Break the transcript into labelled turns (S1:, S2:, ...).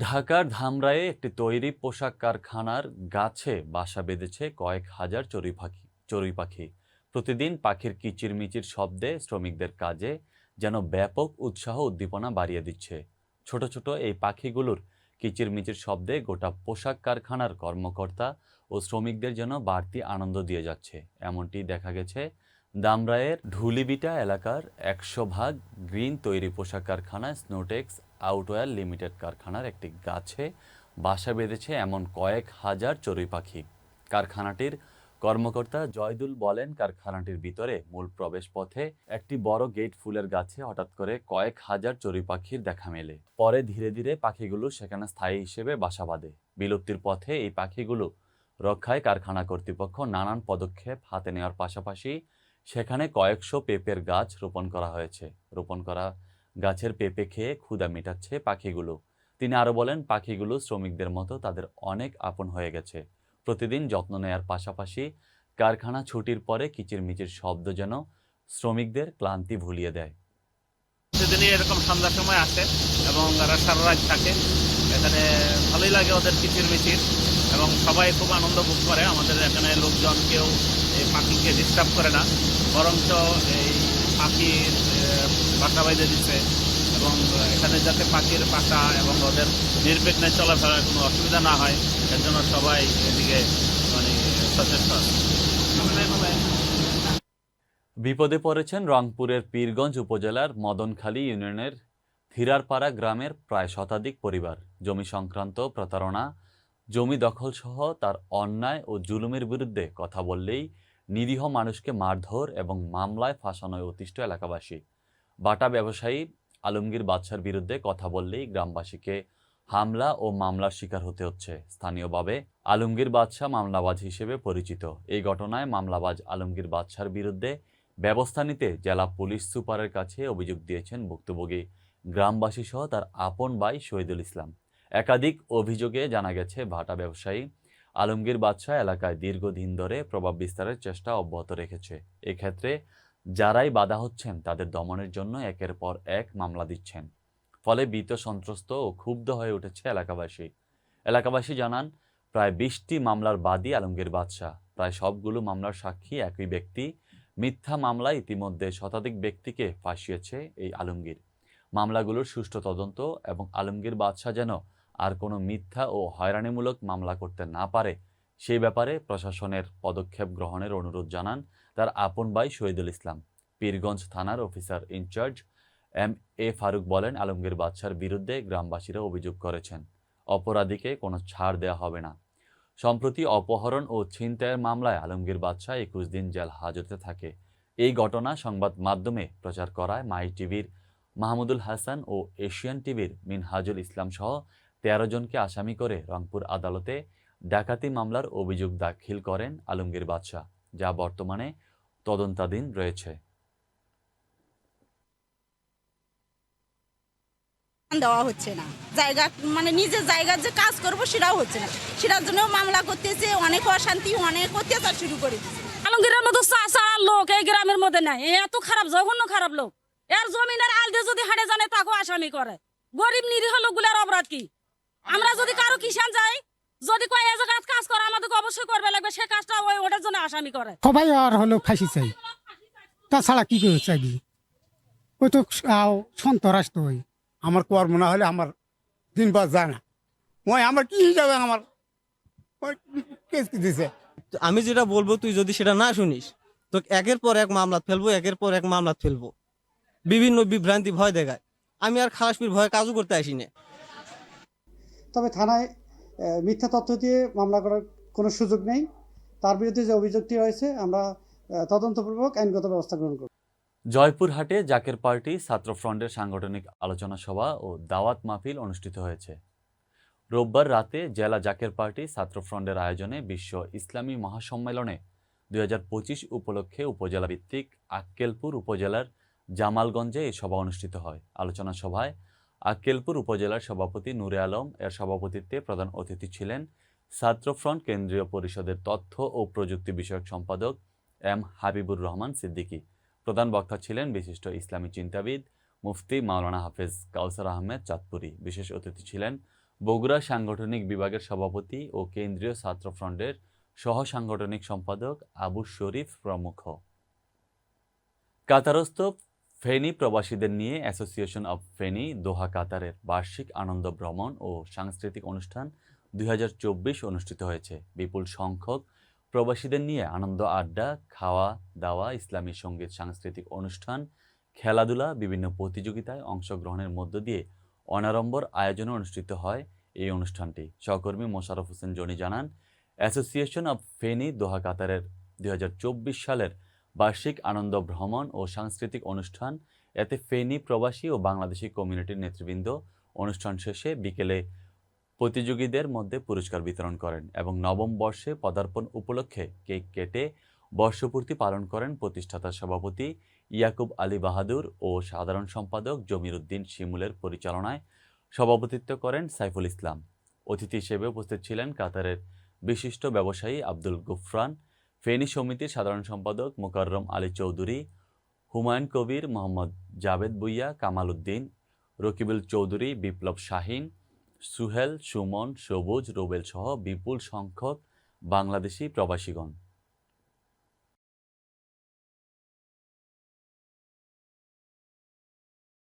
S1: ঢাকার ধামরায়ে একটি তৈরি পোশাক কারখানার গাছে বাসা বেঁধেছে কয়েক হাজার চড়ুই পাখি চড়ুই পাখি। প্রতিদিন পাখির কিচিরমিচির শব্দে শ্রমিকদের কাজে যেন ব্যাপক উৎসাহ উদ্দীপনা বাড়িয়ে দিচ্ছে। ছোট ছোট এই পাখিগুলোর কিচিরমিচির শব্দে গোটা পোশাক কারখানার কর্মকর্তা ও শ্রমিকদের যেন বাড়তি আনন্দ দিয়ে যাচ্ছে। এমনটি দেখা গেছে দামরায়ের ঢুলিবিটা এলাকার একশো ভাগ গ্রিন তৈরি পোশাক কারখানা স্নোটেক্স আউটওয়্যার লিমিটেড কারখানার একটি গাছে বাসা বেঁধেছে এমন কয়েক হাজার চড়ুই পাখি। কারখানাটির কর্মকর্তা জয়দুল বলেন, কারখানাটির ভিতরে মূল প্রবেশ পথে একটি বড় গেট ফুলের গাছে হঠাৎ করে কয়েক হাজার চড়ুই পাখির দেখা মেলে। পরে ধীরে ধীরে পাখিগুলো সেখানে স্থায়ী হিসেবে বাসা বাঁধে। বিলুপ্তির পথে এই পাখিগুলো রক্ষায় কারখানা কর্তৃপক্ষ নানান পদক্ষেপ হাতে নেওয়ার পাশাপাশি সেখানে কয়েকশো পেঁপের গাছ রোপণ করা হয়েছে। রোপণ করা গাছের পেঁপে খেয়ে ক্ষুদা মেটাচ্ছে পাখিগুলো। তিনি আরও বলেন, পাখিগুলো শ্রমিকদের মতো তাদের অনেক আপন হয়ে গেছে। প্রতিদিন যত্ন নেয়ার পাশাপাশি কারখানা ছুটির পরে কিচিরমিচির শব্দ যেন শ্রমিকদের ক্লান্তি ভুলিয়ে দেয়।
S2: প্রতিদিনই এরকম সন্ধ্যার সময় আসে এবং তারা সারা রাত থাকে। এখানে ভালোই লাগে ওদের কিচির মিচির এবং সবাই খুব আনন্দ ভোগ করে। আমাদের এখানে লোকজন কেউ এই পাখিকে ডিস্টার্ব করে না। বরঞ্চ এই পাখির বাসা বাইতে দিচ্ছে এবং এখানে যাতে পাখির বাসা এবং ওদের নির্বিঘ্নে চলাফেরার কোনো অসুবিধা না হয়, এর জন্য সবাই এদিকে মানে সচেষ্ট
S1: বিপদে পড়েছেন রংপুরের পীরগঞ্জ উপজেলার মদনখালী ইউনিয়নের থিরারপাড়া গ্রামের প্রায় শতাধিক পরিবার। জমি সংক্রান্ত প্রতারণা, জমি দখলসহ তার অন্যায় ও জুলুমের বিরুদ্ধে কথা বললেই নিরীহ মানুষকে মারধর এবং মামলায় ফাঁসানোয় অতিষ্ঠ এলাকাবাসী। বাটা ব্যবসায়ী আলমগীর বাদশার বিরুদ্ধে কথা বললেই গ্রামবাসীকে হামলা ও মামলার শিকার হতে হচ্ছে। স্থানীয়ভাবে আলমগীর বাদশাহ মামলাবাজ হিসেবে পরিচিত। এই ঘটনায় মামলাবাজ আলমগীর বাদশার বিরুদ্ধে ব্যবস্থা নিতে জেলা পুলিশ সুপারের কাছে অভিযোগ দিয়েছেন ভুক্তভোগী। গ্রামবাসী সহ তার আপন ভাই শহীদুল ইসলাম। একাধিক অভিযোগে জানা গেছে, ভাটা ব্যবসায়ী আলমগীর বাদশাহ এলাকায় দীর্ঘদিন ধরে প্রভাব বিস্তারের চেষ্টা অব্যাহত রেখেছে। এক্ষেত্রে যারাই বাধা হচ্ছেন, তাদের দমনের জন্য একের পর এক মামলা দিচ্ছেন। ফলে ভীত, সন্ত্রস্ত ও ক্ষুব্ধ হয়ে উঠেছে এলাকাবাসী। এলাকাবাসী জানান, প্রায় বিশটি মামলার বাদী আলমগীর বাদশাহ। প্রায় সবগুলো মামলার সাক্ষী একই ব্যক্তি। মিথ্যা মামলায় ইতিমধ্যে শতাধিক ব্যক্তিকে ফাঁসিয়েছে এই আলমগীর। মামলাগুলোর সুষ্ঠু তদন্ত এবং আলমগীর বাদশাহ যেন আর কোনো মিথ্যা ও হয়রানিমূলক মামলা করতে না পারে সেই ব্যাপারে প্রশাসনের পদক্ষেপ গ্রহণের অনুরোধ জানান তার আপন ভাই শহীদুল ইসলাম। পীরগঞ্জ থানার officer in charge M A Faruk বলেন, আলমগীর বাদশার বিরুদ্ধে গ্রামবাসীরা অভিযোগ করেছেন। অপরাধীকে কোনো ছাড় দেওয়া হবে না। সম্প্রতি অপহরণ ও ছিনতাইয়ের মামলায় আলমগীর বাদশাহ একুশ দিন জেল হাজতে থাকে। এই ঘটনা সংবাদ মাধ্যমে প্রচার করায় মাই টিভির মাহমুদুল হাসান ও এশিয়ান টিভির মিনহাজুল ইসলাম সহ তেরো জনকে আসামি করে রংপুর আদালতে ডাকাতি মামলার অভিযোগ দাখিল করেন আলমগীর বাদশাহ যা বর্তমানে তদন্তাধীন রয়েছে।
S3: দেওয়া হচ্ছে না। জায়গা মানে নিজের জায়গার যে কাজ করব সেটাও হচ্ছে না। সেটার জন্য মামলা করতেছে অনেক অশান্তি অনেক অত্যাচার শুরু করে
S4: আলমগীরের মতো চাষার লোক এই গ্রামের মধ্যে নাই। এত খারাপ জঘন্য খারাপ লোক। এর জমিনের আল দিয়ে যদি হাঁটে জানে তাকেও আসামি করে। গরিব নিরীহ লোকগুলার অপরাধ কি? আমরা যদি কারও কিষান যাই যদি কয় এ জায়গায় কাজ করে আমাদেরকে অবশ্যই করবে লাগবে সে কাজটা ওই ওটার জন্য আসামি করে।
S5: সবাই আর হলো ফাঁসি চাই। তাছাড়া কি করে চাইবি? ওই তো আও সন্তরাস তো ওই।
S6: আমার কর্ম না হলে আমার দিন পাস যায় না। ওই আমার কি হিসাবে আমার? ওই কেস কি দিছে?
S7: তো আমি যেটা বলব তুই যদি সেটা না শুনিস তো একের পর এক মামলা ফেলব একের পর এক মামলা ফেলব। বিভিন্ন বিভ্রান্তি ভয় দেখায়। আমি আর খালাসপির ভয়ে কাজও করতে আসি না
S8: তবে থানায় মিথ্যা তথ্য দিয়ে মামলা করার কোনো সুযোগ নেই। তার বিরুদ্ধে যে অভিযোগটি রয়েছে, আমরা তদন্তপূর্বক আইনগত ব্যবস্থা গ্রহণ করব।
S1: জয়পুরহাটে জাকের পার্টি ছাত্র ফ্রন্টের সাংগঠনিক আলোচনা সভা ও দাওয়াত মাহফিল অনুষ্ঠিত হয়েছে। রোববার রাতে জেলা জাকের পার্টি ছাত্র ফ্রন্টের আয়োজনে বিশ্ব ইসলামী মহাসম্মেলনে দুই হাজার পঁচিশ উপলক্ষে উপজেলা ভিত্তিক আক্কেলপুর উপজেলার জামালগঞ্জে এই সভা অনুষ্ঠিত হয়। আলোচনা সভায় আক্কেলপুর উপজেলার সভাপতি নূরে আলম এর সভাপতিত্বে প্রধান অতিথি ছিলেন ছাত্রফ্রন্ট কেন্দ্রীয় পরিষদের তথ্য ও প্রযুক্তি বিষয়ক সম্পাদক এম হাবিবুর রহমান সিদ্দিকী। প্রধান বক্তা ছিলেন বিশিষ্ট ইসলামী চিন্তাবিদ মুফতি মাওলানা হাফেজ কাউসার আহমেদ চাঁদপুরি। বিশেষ অতিথি ছিলেন বগুড়া সাংগঠনিক বিভাগের সভাপতি ও কেন্দ্রীয় ছাত্র ফ্রন্টের সহ সাংগঠনিক সম্পাদক আবু শরীফ প্রমুখ। কাতারস্থ ফেনী প্রবাসীদের নিয়ে অ্যাসোসিয়েশন অব ফেনী দোহা, কাতারের বার্ষিক আনন্দ ভ্রমণ ও সাংস্কৃতিক অনুষ্ঠান দুই হাজার চব্বিশ অনুষ্ঠিত হয়েছে। বিপুল সংখ্যক প্রবাসীদের নিয়ে আনন্দ আড্ডা, খাওয়া দাওয়া, ইসলামী সংগীত সাংস্কৃতিক অনুষ্ঠান, খেলাধুলা, বিভিন্ন প্রতিযোগিতায় অংশগ্রহণের মধ্য দিয়ে অনাড়ম্বর আয়োজনে অনুষ্ঠিত হয় এই অনুষ্ঠানটি। সহকর্মী মোশারফ হোসেন জনি জানান অ্যাসোসিয়েশন অব ফেনী দোহা, কাতারের দুই হাজার চব্বিশ সালের বার্ষিক আনন্দ ভ্রমণ ও সাংস্কৃতিক অনুষ্ঠান। এতে ফেনী প্রবাসী ও বাংলাদেশি কমিউনিটির নেতৃবৃন্দ অনুষ্ঠান শেষে বিকেলে প্রতিযোগীদের মধ্যে পুরস্কার বিতরণ করেন এবং নবম বর্ষে পদার্পণ উপলক্ষে কেক কেটে বর্ষপূর্তি পালন করেন প্রতিষ্ঠাতা সভাপতি ইয়াকুব আলী বাহাদুর ও সাধারণ সম্পাদক জমির উদ্দিন শিমুলের পরিচালনায় সভাপতিত্ব করেন সাইফুল ইসলাম। অতিথি হিসেবে উপস্থিত ছিলেন কাতারের বিশিষ্ট ব্যবসায়ী আব্দুল গুফরান ফেনী সমিতির সাধারণ সম্পাদক মোকাররম আলী চৌধুরী, হুমায়ুন কবির, মোহাম্মদ জাবেদ বুইয়া কামাল উদ্দিন, রকিবুল চৌধুরী, বিপ্লব শাহিন, সুহেল, সুমন, সবুজ, রুবেল সহ বিপুল সংখ্যক বাংলাদেশি প্রবাসীগণ।